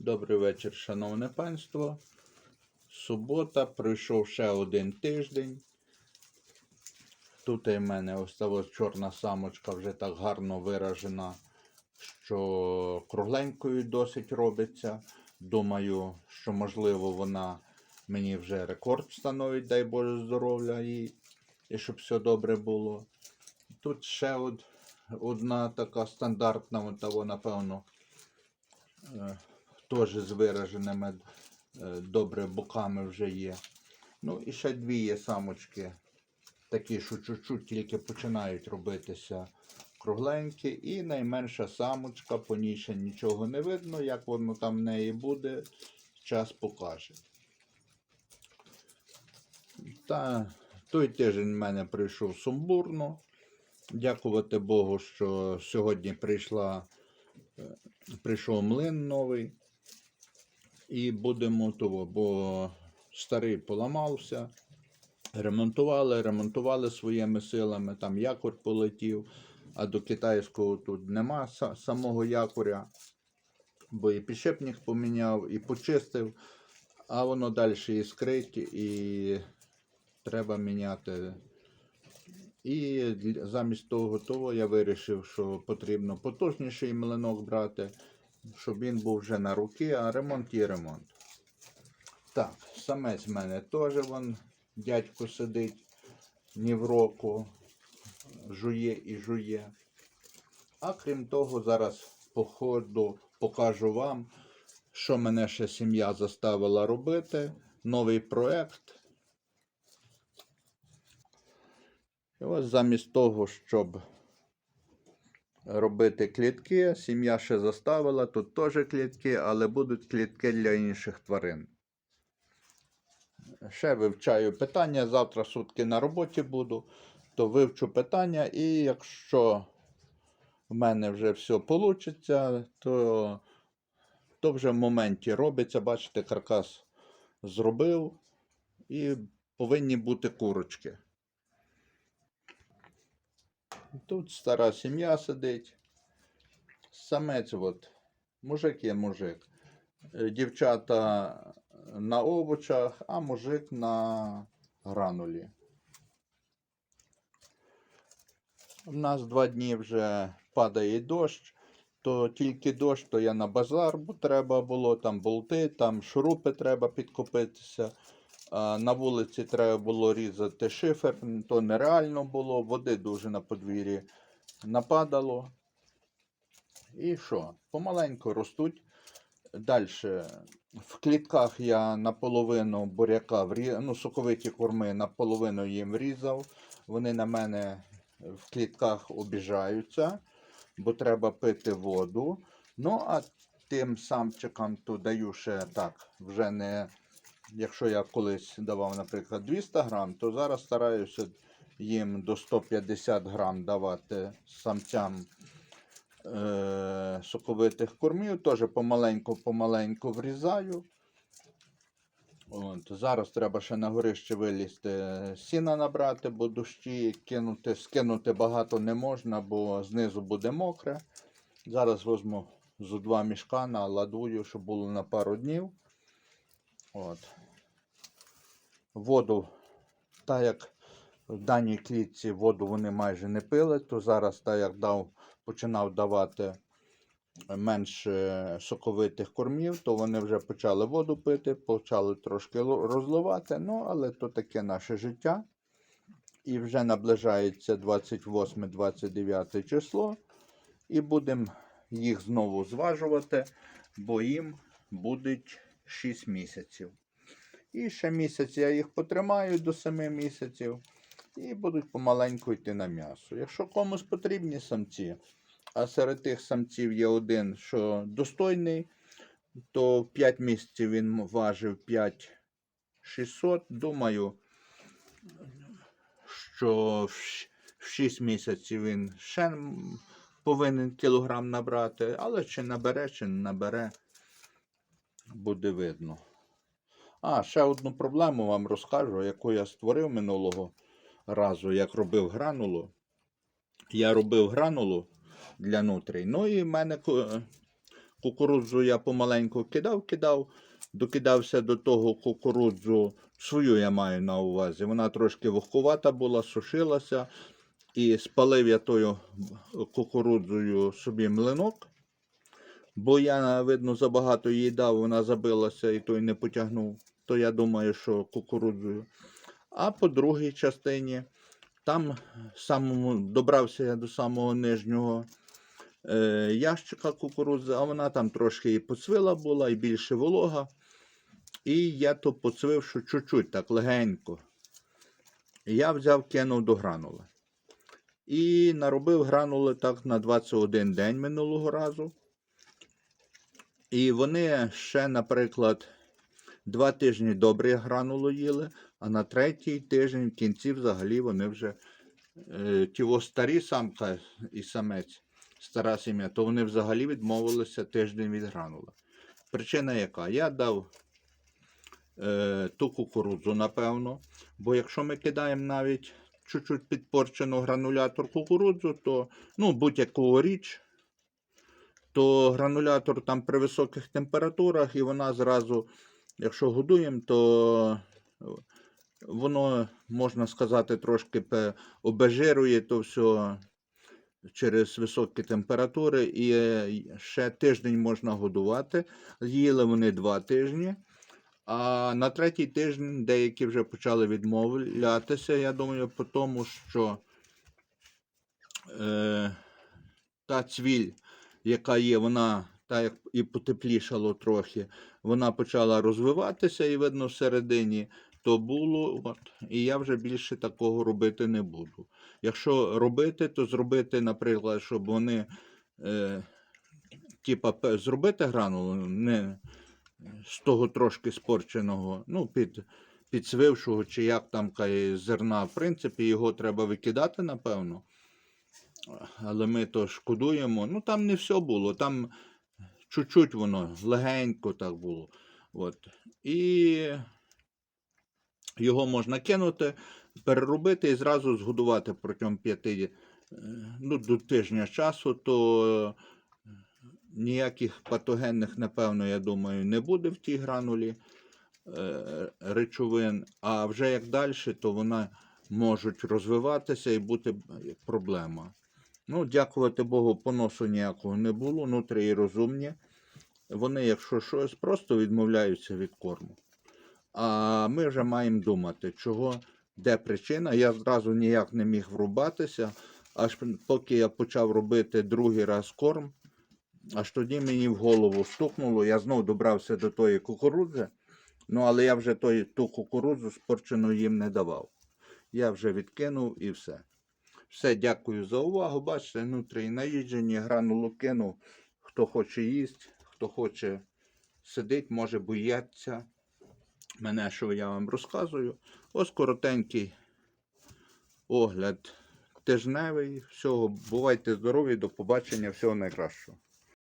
Добрий вечір, шановне панство. Субота, пройшов ще один тиждень. Тут і в мене ось чорна самочка вже так гарно виражена, що кругленькою досить робиться. Думаю, що можливо вона мені вже рекорд встановить, дай Боже здоров'я їй, і щоб все добре було. Тут ще од- одна така стандартна, от того, напевно, е, теж з вираженими е, добре боками вже є. Ну і ще дві є самочки, такі, що чуть-чуть тільки починають робитися кругленькі. І найменша самочка, по ній ще нічого не видно, як воно там в неї буде, час покаже. Та той тиждень в мене прийшов сумбурно. Дякувати Богу, що сьогодні прийшла, е, прийшов млин новий. І будемо того, бо старий поламався. Ремонтували, ремонтували своїми силами, там якорь полетів, а до китайського тут нема самого якоря, бо і підшипник поміняв, і почистив, а воно далі іскрить, і треба міняти. І замість того, того я вирішив, що потрібно потужніший млинок брати, щоб він був вже на руки, а ремонт є ремонт. Так, самець в мене теж вон дядько сидить ні в року, жує і жує. А крім того, зараз по ходу покажу вам, що мене ще сім'я заставила робити. Новий проект. І ось замість того, щоб робити клітки, сім'я ще заставила, тут теж клітки, але будуть клітки для інших тварин. Ще вивчаю питання. Завтра сутки на роботі буду, то вивчу питання, і якщо в мене вже все вийде, то, то вже в моменті робиться. Бачите, каркас зробив і повинні бути курочки. Тут стара сім'я сидить. Самець, от, мужик є мужик. Е, Дівчата на овочах, а мужик на гранулі. У нас два дні вже падає дощ, то тільки дощ, то я на базар, бо треба було там болти, там шурупи треба підкупитися. На вулиці треба було різати шифер, то нереально було, води дуже на подвір'ї нападало. І що? Помаленьку ростуть. Далі. В клітках я наполовину буряка ну, соковиті корми наполовину їм врізав. Вони на мене в клітках обіжаються, бо треба пити воду. Ну, а тим самчикам то даю ще так, вже не. Якщо я колись давав, наприклад, 200 грам, то зараз стараюся їм до 150 грам давати самцям е, соковитих кормів. Теж помаленьку-помаленьку врізаю. От, зараз треба ще на горище вилізти, сіна набрати, бо дощі кинути, скинути багато не можна, бо знизу буде мокре. Зараз візьму зо два мішка, наладую, щоб було на пару днів. От. Воду, так як в даній клітці воду вони майже не пили, то зараз, так як дав, починав давати менш е, соковитих кормів, то вони вже почали воду пити, почали трошки розливати. Ну, але то таке наше життя. І вже наближається 28-29 число. І будемо їх знову зважувати, бо їм буде 6 місяців. І ще місяць я їх потримаю до 7 місяців. І будуть помаленьку йти на м'ясо. Якщо комусь потрібні самці, а серед тих самців є один, що достойний, то 5 місяців він важив 5600. Думаю, що в 6 місяців він ще повинен кілограм набрати, але чи набере, чи не набере, буде видно. А, ще одну проблему вам розкажу, яку я створив минулого разу, як робив гранулу. Я робив гранулу для нутрій. Ну і в мене Кукурудзу я помаленьку кидав, кидав, докидався до того кукурудзу, свою я маю на увазі. Вона трошки вогкувата була, сушилася. І спалив я тою кукурудзою собі млинок. Бо я, видно, забагато їй дав, вона забилася і той не потягнув. То я думаю, що кукурудзою. А по другій частині, там самому, добрався я до самого нижнього е, ящика кукурудзи, а вона там трошки і поцвила була, і більше волога. І я то поцвив, що чуть-чуть так легенько. Я взяв, кинув до гранули. І наробив гранули так на 21 день минулого разу. І вони ще, наприклад, два тижні добре гранулу їли, а на третій тиждень в кінці взагалі вони вже е, ті старі самка і самець, стара сім'я, то вони взагалі відмовилися тиждень від гранули. Причина яка? Я дав е, ту кукурудзу, напевно, бо якщо ми кидаємо навіть чуть-чуть підпорчену гранулятор кукурудзу, то ну, будь-яку річ, то гранулятор там при високих температурах, і вона зразу, якщо годуємо, то воно, можна сказати, трошки обезжирує то все через високі температури. І е, ще тиждень можна годувати. Їли вони два тижні. А на третій тиждень деякі вже почали відмовлятися. Я думаю, по тому, що е, та цвіль, яка є, вона так як і потеплішало трохи, вона почала розвиватися, і видно, всередині то було. От, і я вже більше такого робити не буду. Якщо робити, то зробити, наприклад, щоб вони е, типа, зробити гранулу, не з того трошки спорченого, ну, під, підсвившого, чи як там зерна. В принципі, його треба викидати, напевно. Але ми то шкодуємо. Ну, там не все було, там чуть-чуть воно легенько так було. От. І його можна кинути, переробити і зразу згодувати протягом п'яти е, ну, до тижня часу, то ніяких патогенних, напевно, я думаю, не буде в тій гранулі е, речовин. А вже як далі, то вона можуть розвиватися і бути проблема. Ну, дякувати Богу, поносу ніякого не було, нутрі розумні. Вони, якщо щось, просто відмовляються від корму. А ми вже маємо думати, чого, де причина. Я зразу ніяк не міг врубатися, аж поки я почав робити другий раз корм, аж тоді мені в голову стукнуло, я знов добрався до тої кукурудзи, ну але я вже той, ту кукурудзу спорчену їм не давав. Я вже відкинув і все. Все, дякую за увагу. Бачите, внутрі наїджені, гранулу кинув. Хто хоче їсти, хто хоче сидить, може бояться мене, що я вам розказую. Ось коротенький огляд тижневий. Всього, бувайте здорові, до побачення, всього найкращого.